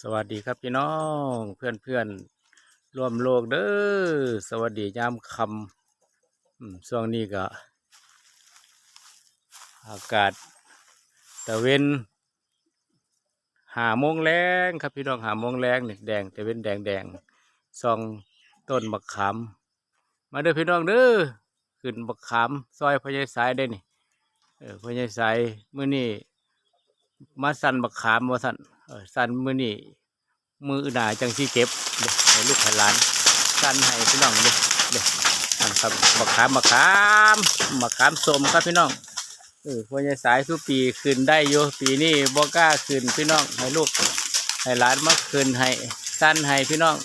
สวัสดีครับพี่น้องเพื่อนเพื่อนๆร่วมโลกเด้อสวัสดียามคำช่วงนี้ก็ อากาศตะเวนหาโมงแรงครับพี่น้องหาโมงแรงนี่แดงตะเวนแดงแดงซองต้นบักขามมาเด้อพี่น้องเด้อขึ้นบักขามซอยพญายสายได้นี่เออพญายสายมื้อนี้มาสั่นบักขามว่าสั่น สันมือนี่มือหนาจังที่เก็บเด็กให้ลูกให้หลานสันให้พี่น้องเด็กเด็กนั่นครับมะขามมะขามมะขามสมครับพี่น้องเออพวกยาสายทุกปีขึ้นได้อยู่ปีนี้บ่กล้าขึ้นพี่น้องให้ลูกให้หลานมาขึ้นให้สันให้พี่น้อง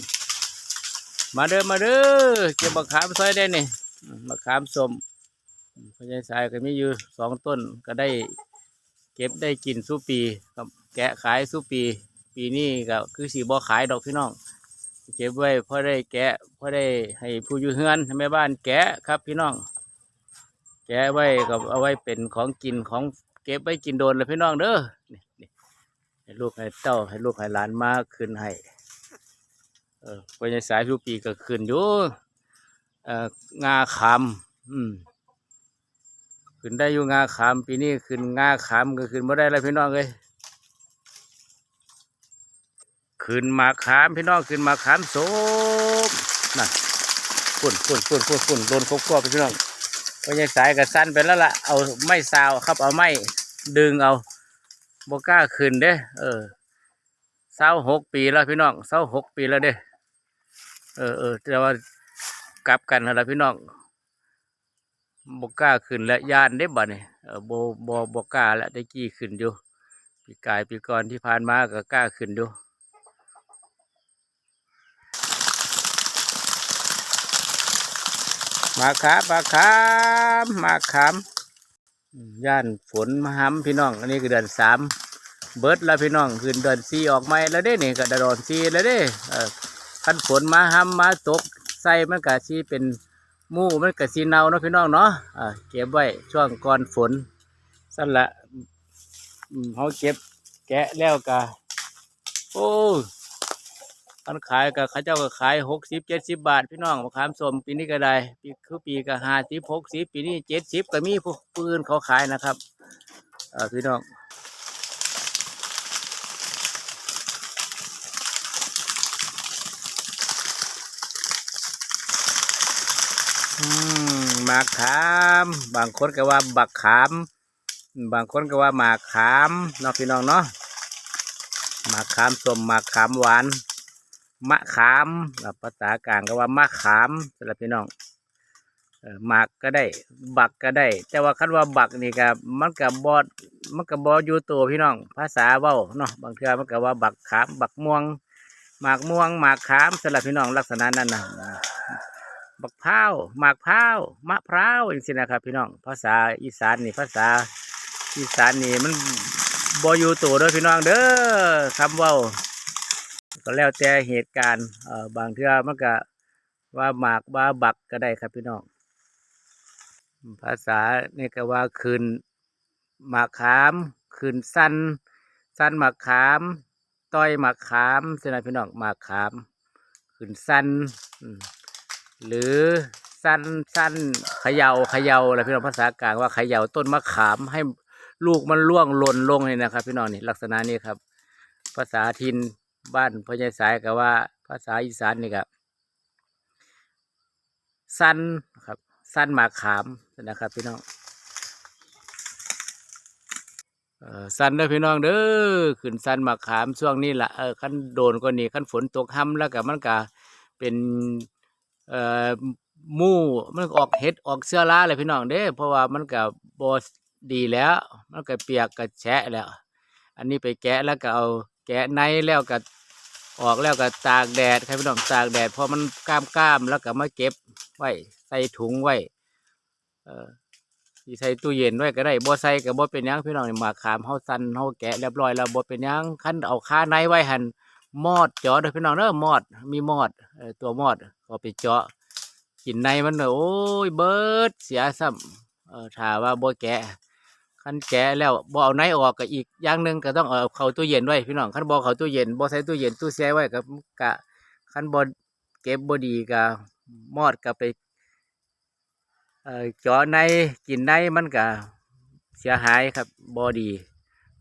มาเด้อมาเด้อเก็บมะขามซอยได้นี่มมะขามสมพวกยายสายก็มีอยู่สองต้นก็ได้ เก็บได้กินสู้ปีครับแกะขายสู้ปี ปีนี้ก็คือสีบ่ขายดอกพี่น้องเก็บไว้พอได้แกะพอได้ให้ผู้อยู่เฮือนให้แม่บ้านแกะครับพี่น้อง แกะไว้กับเอาไว้เป็นของกินของเก็บไว้กินโดนเลยพี่น้องเด้อให้ลูกให้เต้าให้ลูกให้หลานมาคืนให้ เออพญสายทุกปีก็คืนอยู่เอ่องาคำอืม ขึ้นได้อยู่งาขามปีนี้ขึ้นงาขามก็ขึ้นไม่ได้แล้วพี่น้องเลยขึ้นมาขามพี่น้องขึ้นมาขามโสมน่ะฝุ่นฝุ่นฝุ่นฝุ่นฝุ่นโดนครบครอบพี่น้องก็ยังสายกับสั้นไปแล้วล่ะเอาไม้ซาวครับเอาไม้ดึงเอาบกล้าขึ้นเด้เออเศร้าหกปีแล้วพี่น้องเศร้าหกปีแล้วเด้เออเออแต่ว่ากลับกันแล้วล่ะพี่น้อง บกล้าขึ้นและย่านได้บ่เนี่ยเออโบบอบกล้าและได้กี้ขึ้นอยู่ปีกายปีก่อนที่ผ่านมาก็กล้าขึ้นอยู่มาครับมาครับมาขามย่านฝนมาห้ำพี่น้อง อันนี้คือเดือนสามเบิร์ดแล้วพี่น้องขึ้นเดือนสี่ออกไม่แล้วเด้เนี่ยก็ดอนสี่แล้วเด้เออคันฝนมาห้ำมาตกใส่มันก็สีเป็น มูมันกระสีเนาเนาะพี่น้องเนาะอ่าเก็บไว้ช่วงก่อนฝนสั่นละเขาเก็บแกะแล้วกะโอ้อันขายกับเขาเจ้าก็ขายหกสิบเจ็ดสิบบาท พี่น้องมะขามสมปีนี้ก็ได้ปีคือปีก็ห้าสิบหกสิบปีนี้เจ็ดสิบก็มีผู้ปืนเขาขายนะครับอ่าพี่น้อง มหมากขาม บางคนก็ว่าบักขาม บางคนก็ว่าหมากขามเนาะพี่น้องเนาะหมากขามส้มหมากขามหวาน มะขามแล้วภาษากลางก็ว่ามะขามสำหรับพี่น้องหมากก็ได้ บักก็ได้ แต่ว่าคันว่าบักนี่ก็มันกับบอดมันกับบออยู่ตัวพี่น้อง ภาษาเว้าเนาะบางเทื่อมันก็ว่าบักขาม บักม่วงหมากม่วงหมากขามสำหรับพี่น้องลักษณะนั้นนะ บักพร้าวหมากพร้าวมะพร้าวอย่างนี้นะครับ พี่น้องภาษาอีสานนี่ภาษาอีสานนี่มันบอยู่ตัวเด้อพี่น้องเด้อคำว้าก็แล้วแต่เหตุการณ์เอ่อบางเทื่อมันก็ว่าหมากว่าบักก็ได้ครับพี่น้องภาษานี่ก็ว่าคืนหมากขามคืนสั้นสั้นหมากขามต้อยหมากขามใช่ไหมพี่น้องหมากขามคืนสั้นอื หรือสั้นสั้นเขยา่าเขย่าอะไรพี่น้องภาษากลางว่าเขย่าต้นมะขามให้ลูกมันร่วงหล่นลงนี่นะครับ พี่น้องนี่ลักษณะนี้ครับ ภาษาทินบ้านพ่อใหญ่สายก็ว่า ภาษาอีสานนี่ก็สั้นครับ สั้นมากขามนะครับ พี่น้องสั้นเด้อพี่น้องเด้อขึ้นสั้นมาขามช่วงนี้ละเออขั้นโดนก็นี่ขั้นฝนตกห้ำแล้วก็มันก็เป็น เอ่อมู่มันออกเห็ดออกเสื้อราเลยพี่น้องเด้ เพราะว่ามันก็บดีแล้ว มันก็เปียกก็แฉะแล้ว อันนี้ไปแกะแล้วก็เอาแกะในแล้วก็ออกแล้วก็ตากแดดครับพี่น้องตากแดดพอมันก้ามก้ามแล้วก็มาเก็บไว้ใส่ถุงไว้เอ่อที่ใส่ตู้เย็นไว้ก็ได้บ่ใส่ก็บ่เป็นหยังพี่น้องนี่หมากขามเฮาสันเฮาแกะเรียบร้อยแล้วบ่เป็นหยังคันเอาคาในไว้หั่นมอดเจาะเด้อพี่น้องเด้อมอดมีมอดเอ่อตัวมอด ก็ไปเจาะกินในมันเด้อโอ้ยเบิดเสียซ้ำเออถาว่าบ่แกะคันแกะแล้วบ่เอาในออกก็อีกอย่างหนึ่งก็ต้องเอาเข้าตู้เย็นไว้พี่น้องคันบ่เข้าตู้เย็นบ่ใส่ตู้เย็นตู้แช่ไว้ก็กะคันบ่เก็บบ่ดีก็มอดก็ไปเอ่อเจาะในกินในมันก็เสียหายครับบ่ดี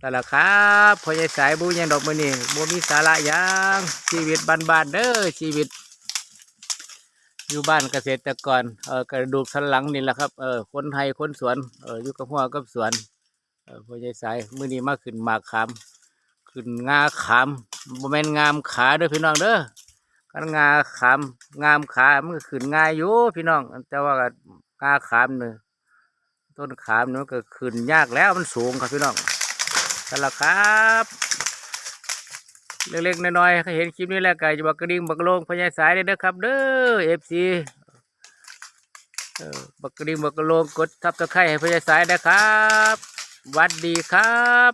นั่ละครับพ่อใหญ่สายบูยังดอกมือนี้บ่มีสาระยังชีวิตบ้านๆเด้อชีวิต อยู่บ้านเกษตรกรเออกระดูกสันหลังนี่แหละครับเออคนไทยคนสวนเอออยู่กับหัวกับสวนเออพ่อใหญ่สายมื้อนี้มาขึ้นหมากขามขึ้นงาขามบ่แม่นงามขาเด้อพี่น้องเด้อกันงาขามงามขามันก็ขึ้นง่ายอยู่พี่น้อง แต่ว่าก็งาขามเนี่ยต้นขามเนี่ยก็ขึ้นยากแล้วมันสูงครับพี่น้องนั่นแหละครับ เล็กๆน้อยๆเห็นคลิปนี้แล้วก็จะบักกระดิ่งบักโลงพญายสายเลยนะครับ เด้อเอฟซีบักกระดิ่งบักโลงกดทับตะไคร้ให้พญายสายนะครับวัดดีครับ